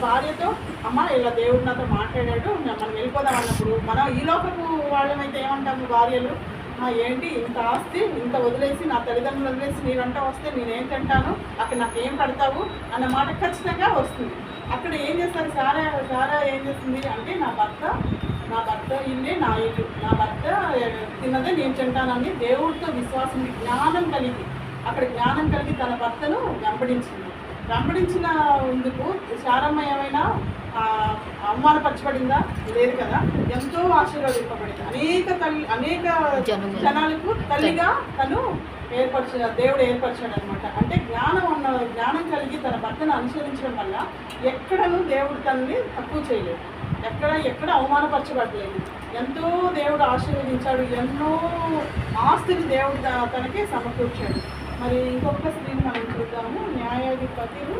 భార్యతో అమ్మ ఇలా దేవుడు నాతో మాట్లాడాడు మనం వెళ్ళిపోదాం అన్నప్పుడు మనం ఈ లోకపు వాళ్ళమైతే ఏమంటాము భార్యలు? ఏంటి ఇంత ఆస్తి ఇంత వదిలేసి నా తల్లిదండ్రులు వదిలేసి నీ వస్తే నేనేం తింటాను? అక్కడ నాకేం పడతావు అన్న మాట ఖచ్చితంగా వస్తుంది. అక్కడ ఏం చేస్తారు? సారా సారా ఏం చేస్తుంది అంటే నా భర్త నా భర్త ఇల్లే నా ఇల్లు. నా భర్త తిన్నదే నేను తింటానని దేవుడితో విశ్వాసం జ్ఞానం కలిగి అక్కడ జ్ఞానం కలిగి తన భర్తను వెంబడించింది. వెంబడించిన ఇందుకు శారమ్మ ఏమైనా అవమానపరచబడిందా లేదు కదా. ఎంతో ఆశీర్వదింపబడింది అనేక తల్లి అనేక. జనాలకు తల్లిగా తను ఏర్పరచ దేవుడు ఏర్పరిచాడు అనమాట అంటే జ్ఞానం ఉన్న జ్ఞానం కలిగి తన భర్తను అనుసరించడం వల్ల ఎక్కడను దేవుడు తనని తక్కువ చేయలేదు. ఎక్కడ ఎక్కడ అవమానపరచబడలేదు ఎంతో దేవుడు ఆశీర్వదించాడు. ఎన్నో ఆస్తిని దేవుడు తనకి సమకూర్చాడు. మరి ఇంకొక స్త్రీని మనం చూద్దాము. న్యాయాధిపతులు